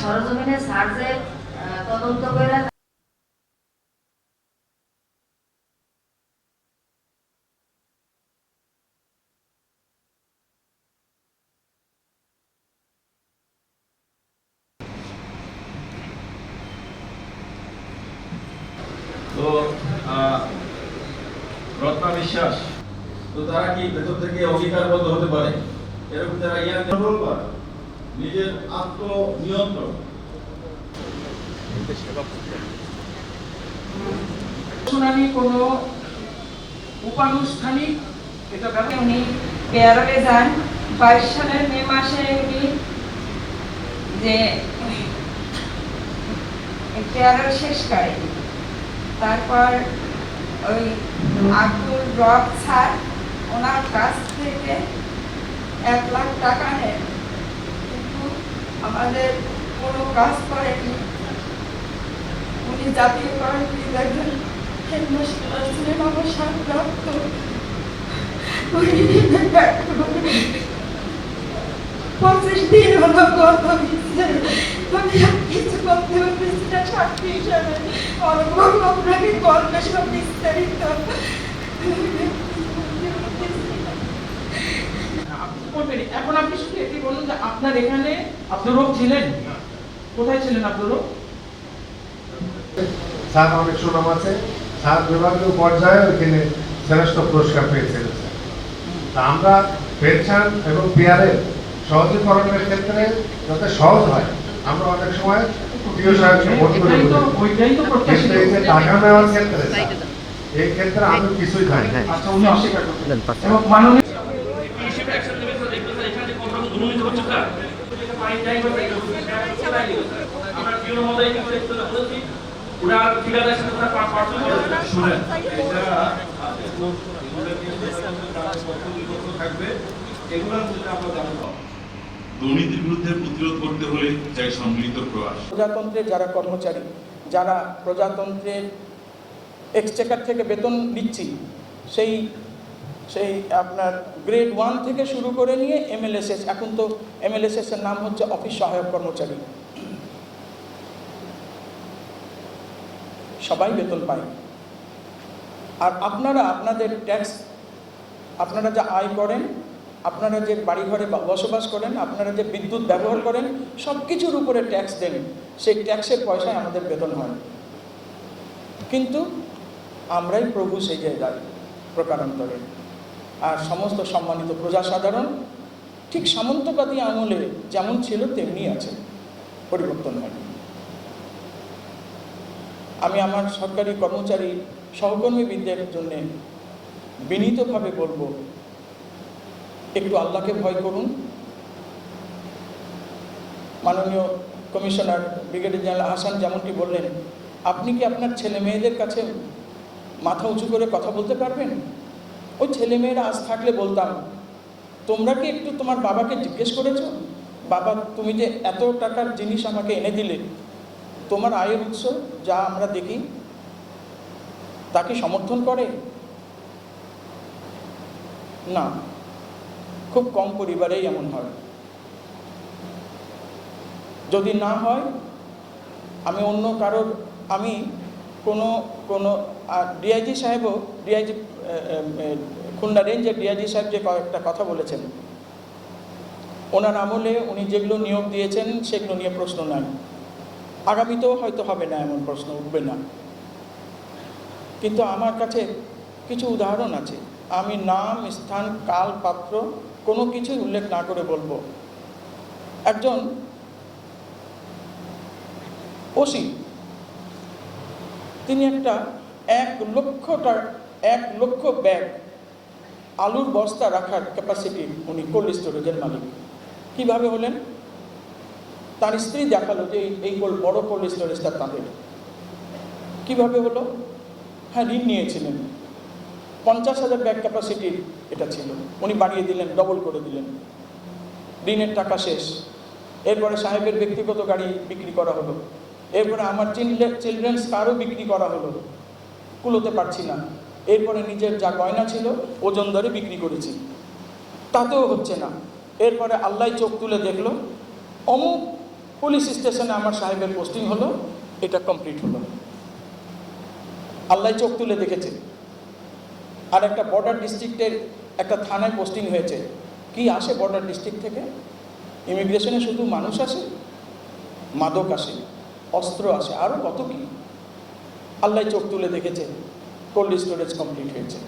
সরজমিনে সার্জে তদন্ত করে বিশ্বাস, তো তারা কি ভেতর থেকে অঙ্গীকারবদ্ধ হতে পারে? এরকম তারা ইয়ার নিজের আত্মনিয়ন্ত্রণ। উপানুষ্ঠানিক এটা ব্যাপার উনি পেয়ারলে যান। বাইশ সালের মে মাসে উনি যে শেষ করে। তারপর ওই আব্দুল রব স্যার ওনার কাছ থেকে এক লাখ টাকা কিন্তু আমাদের কোনো কাজ করেনি। উনি একজন ছিলেন অবসরপ্রাপ্ত পঁচিশ দিন কিছু করতে এখন আপনি আপনার এখানে আব্দুর ছিলেন? কোথায় ছিলেন আব্দুর স্যার অনেক সুনাম আছে। স্যার বিভাগীয় পর্যায়ে ওইখানে শ্রেষ্ঠ পুরস্কার পেয়েছেন তা আমরা পেনশন এবং পিয়ারের সহজীকরণের ক্ষেত্রে যাতে সহজ হয় আমরা অনেক সময় টাকা নেওয়ার ক্ষেত্রে এই ক্ষেত্রে আমি কিছুই খাই না আচ্ছা উনি অস্বীকার করতেন শুনেন এটা থাকবে আমরা দুর্নীতির বিরুদ্ধে প্রতিরোধ করতে হলে চাই সম্মিলিত প্রয়াস। প্রজাতন্ত্রের যারা কর্মচারী যারা প্রজাতন্ত্রের এক্সচেকার থেকে বেতন নিচ্ছি সেই সেই আপনার গ্রেড ওয়ান থেকে শুরু করে নিয়ে এমএলএসএস এখন তো এমএলএসএস এর নাম হচ্ছে অফিস সহায়ক কর্মচারী। সবাই বেতন পায়। আর আপনারা, আপনাদের ট্যাক্স আপনারা যা আয় করেন, আপনারা যে বাড়িঘরে বসবাস করেন, আপনারা যে বিদ্যুৎ ব্যবহার করেন সব কিছুর উপরে ট্যাক্স দেন। সেই ট্যাক্সের পয়সায় আমাদের বেতন হয়। কিন্তু আমরাই প্রভু সেই জায়গায় প্রকারান্তরে। আর সমস্ত সম্মানিত প্রজাসাধারণ, ঠিক সামন্তবাদী আমলে যেমন ছিল, তেমনি আছে। পরিবর্তন হয়নি আমি আমার সরকারি কর্মচারী সহকর্মীবৃন্দের জন্য বিনীতভাবে বলব, একটু আল্লাহকে ভয় করুন। মাননীয় কমিশনার ব্রিগেডিয়ার জেনারেল হাসান যেমনটি বললেন, আপনি কি আপনার ছেলে মেয়েদের কাছে মাথা উঁচু করে কথা বলতে পারবেন? ওই ছেলে মেয়েরা আজ থাকলে বলতাম, তোমরা কি একটু তোমার বাবাকে জিজ্ঞেস করেছ? বাবা, তুমি যে এত টাকার জিনিস আমাকে এনে দিলে, তোমার আয়ের উৎস যা আমরা দেখি তাকে সমর্থন করে? না, খুব কম পরিবারেই এমন হয়। যদি না হয়, আমি অন্য কারোর, আমি কোনো কোনো ডিআইজি সাহেবও, ডিআইজি খুলনা রেঞ্জের ডিআইজি সাহেব যে কয়েকটা কথা বলেছেন। ওনার আমলে উনি যেগুলো নিয়োগ দিয়েছেন, সেগুলো নিয়ে প্রশ্ন নাই। আগামীতেও হয়তো হবে না এমন প্রশ্ন, উঠবে না। কিন্তু আমার কাছে কিছু উদাহরণ আছে। আমি নাম, স্থান কাল পাত্র কোনো কিছুই উল্লেখ না করে বলব। একজন ওসি, তিনি একটা এক লক্ষ টাকা এক লক্ষ ব্যাগ আলুর বস্তা রাখার ক্যাপাসিটি উনি কোল্ড স্টোরেজের মালিক। কীভাবে হলেন? তার স্ত্রী দেখাল যে এই- বড় কোল্ড স্টোরেজটা তাদের। কীভাবে হলো? হ্যাঁ ঋণ নিয়েছিলেন। পঞ্চাশ হাজার ব্যাগ ক্যাপাসিটির এটা ছিল। উনি বাড়িয়ে দিলেন ডবল করে দিলেন। ঋণের টাকা শেষ। এরপরে সাহেবের ব্যক্তিগত গাড়ি বিক্রি করা হলো। এরপরে আমার চিলড্রেন্স কারও বিক্রি করা হলো। কুলোতে পারছি না। এরপরে নিজের যা গয়না ছিল ওজন ধরে বিক্রি করেছি। তাতেও হচ্ছে না। এরপরে আল্লাহ চোখ তুলে দেখল, অমুক পুলিশ স্টেশনে আমার সাহেবের পোস্টিং হলো, এটা কমপ্লিট হলো। আল্লাহ চোখ তুলে দেখেছে। আর একটা বর্ডার ডিস্ট্রিক্টের একটা থানায় পোস্টিং হয়েছে। কি আসে বর্ডার ডিস্ট্রিক্ট থেকে? ইমিগ্রেশনে শুধু মানুষ আসে? মাদক আসে, অস্ত্র আসে আরও কত কি? আল্লাহ চোখ তুলে দেখেছে। কোল্ড স্টোরেজ কমপ্লিট হয়েছে।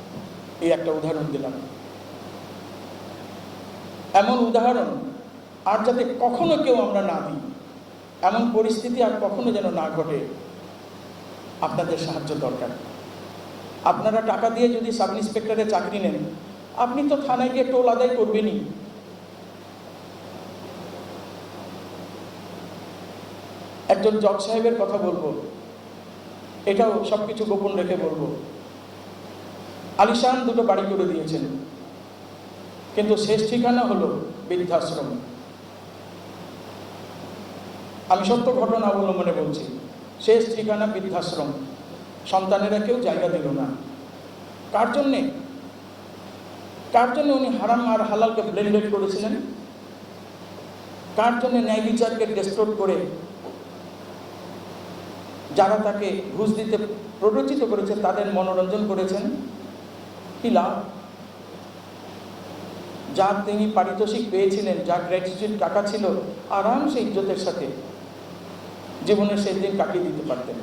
এই একটা উদাহরণ দিলাম। এমন উদাহরণ আর যাতে কখনো কেউ আমরা না দিই, এমন পরিস্থিতি আর কখনো যেন না ঘটে, আপনাদের সাহায্য দরকার। আপনারা টাকা দিয়ে যদি সাব ইন্সপেক্টরের চাকরি নেন, আপনি তো থানায় গিয়ে টোল আদায় করবেনই। একজন জজ সাহেবের কথা বলব। এটাও সব কিছু গোপন রেখে বলব। আলিশান দুটো বাড়ি করে দিয়েছেন। কিন্তু শেষ ঠিকানা হলো বৃদ্ধাশ্রম। আমি সত্য ঘটনা অবলম্বনে বলছি, শেষ ঠিকানা বৃদ্ধাশ্রম। সন্তানেরা কেউ জায়গা দিল না। কার জন্যে? কার জন্য উনি হারাম আর হালালকে ব্লেন্ডেড করেছিলেন? কার জন্য ন্যায় বিচারকে ডেস্টোর করে যারা তাকে ঘুষ দিতে প্ররোচিত করেছে, তাদের মনোরঞ্জন করেছেন? লাভ যা তিনি পারিতোষিক পেয়েছিলেন যা গ্র্যাটিটিউড টাকা ছিল, আরামসে ইজ্জতের সাথে জীবনের শেষ দিন কাটিয়ে দিতে পারতেন।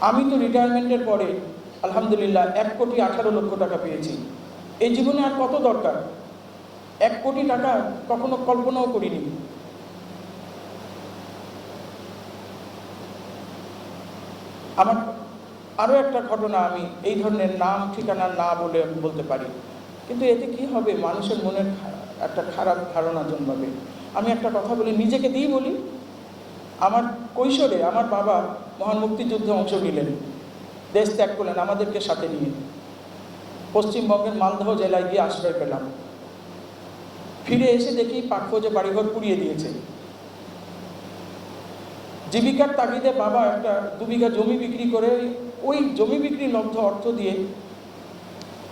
আমি তো রিটায়ারমেন্টের পরে, আলহামদুলিল্লাহ, এক কোটি আঠারো লক্ষ টাকা পেয়েছি। এই জীবনে আর কত দরকার? এক কোটি টাকা কখনো কল্পনাও করিনি। আমার আরও একটা ঘটনা আমি এই ধরনের নাম ঠিকানা না বলে বলতে পারি। কিন্তু এতে কি হবে? মানুষের মনে একটা খারাপ ধারণা জন্মাবে। আমি একটা কথা বলি, নিজেকে দিয়েই বলি। আমার কৈশোরে আমার বাবা মহান মুক্তিযুদ্ধে অংশ নিলেন। দেশ ত্যাগ করলেন আমাদেরকে সাথে নিয়ে। পশ্চিমবঙ্গের মালদহ জেলায় গিয়ে আশ্রয় পেলাম। ফিরে এসে দেখি পাকফৌজে বাড়িঘর পুড়িয়ে দিয়েছে। জীবিকার তাগিদে বাবা একটা দু বিঘা জমি বিক্রি করে ওই জমি বিক্রি লব্ধ অর্থ দিয়ে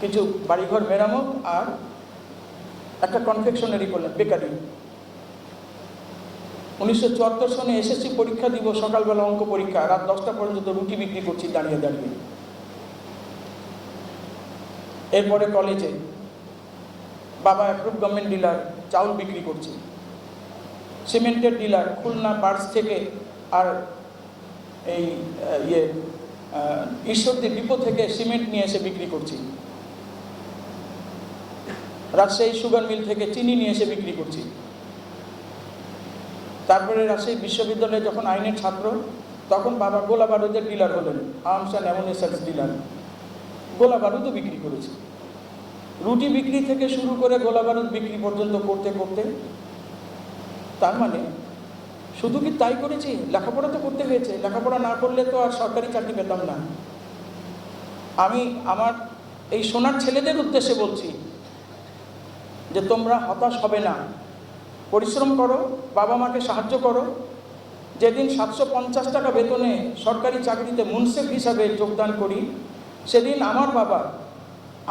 কিছু বাড়িঘর মেরামত আর একটা কনফেকশনারি করলেন বেকারি উনিশশো চুয়াত্তর সনে এসএসসি পরীক্ষা দিব, সকালবেলা অঙ্ক পরীক্ষা, রাত দশটা পর্যন্ত রুটি বিক্রি করছি দাঁড়িয়ে দাঁড়িয়ে। এরপরে কলেজে বাবা অ্যাপ্রুভ গভর্নমেন্ট ডিলার চাউল বিক্রি করছে। সিমেন্টের ডিলার খুলনা বার্স থেকে আর এই ইয়ে আহ, ঈশ্বরদী ডিপো থেকে সিমেন্ট নিয়ে এসে বিক্রি করছি। রাজশাহী সুগার মিল থেকে চিনি নিয়ে এসে বিক্রি করছি। তারপরে রাজশাহী বিশ্ববিদ্যালয়ে যখন আইনের ছাত্র তখন বাবা গোলা বারুদের ডিলার হলেন আর্মস অ্যান্ড অ্যামোনিসান্স ডিলার। গোলা বারুদও বিক্রি করেছি। রুটি বিক্রি থেকে শুরু করে গোলা বারুদ বিক্রি পর্যন্ত করতে করতে তার মানে শুধু কি তাই করেছি? লেখাপড়া তো করতে হয়েছে। লেখাপড়া না করলে তো আর সরকারি চাকরি পেতাম না। আমি আমার এই সোনার ছেলেদের উদ্দেশ্যে বলছি যে তোমরা হতাশ হবে না। পরিশ্রম করো, বাবা মাকে সাহায্য করো। যেদিন সাতশো পঞ্চাশ টাকা বেতনে সরকারি চাকরিতে মুন্সেফ হিসাবে যোগদান করি, সেদিন আমার বাবা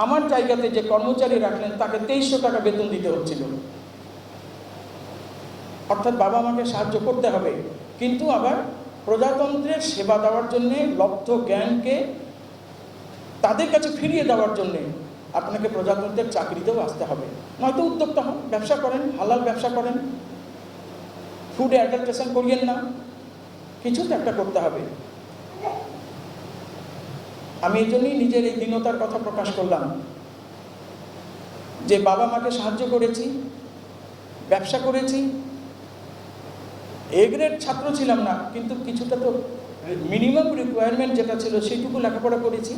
আমার জায়গাতে যে কর্মচারী রাখলেন, তাকে তেইশশো টাকা বেতন দিতে হচ্ছিল। অর্থাৎ বাবা মাকে সাহায্য করতে হবে। কিন্তু আবার প্রজাতন্ত্রের সেবা দেওয়ার জন্যে, লব্ধ জ্ঞানকে তাদের কাছে ফিরিয়ে দেওয়ার জন্যে আপনাকে প্রজাতন্ত্রের চাকরিতেও আসতে হবে। নয়তো উদ্যোক্তা হন, ব্যবসা করেন, হালাল ব্যবসা করেন। ফুড অ্যাডাল্ট্রেশন করিয়েন না। কিছু তো একটা করতে হবে। আমি এই জন্যই নিজের এই দীনতার কথা প্রকাশ করলাম। যে বাবা মাকে সাহায্য করেছি, ব্যবসা করেছি এ গ্রেড ছাত্র ছিলাম না, কিন্তু কিছুটা তো মিনিমাম রিকোয়ারমেন্ট যেটা ছিল, সেইটুকু লেখাপড়া করেছি।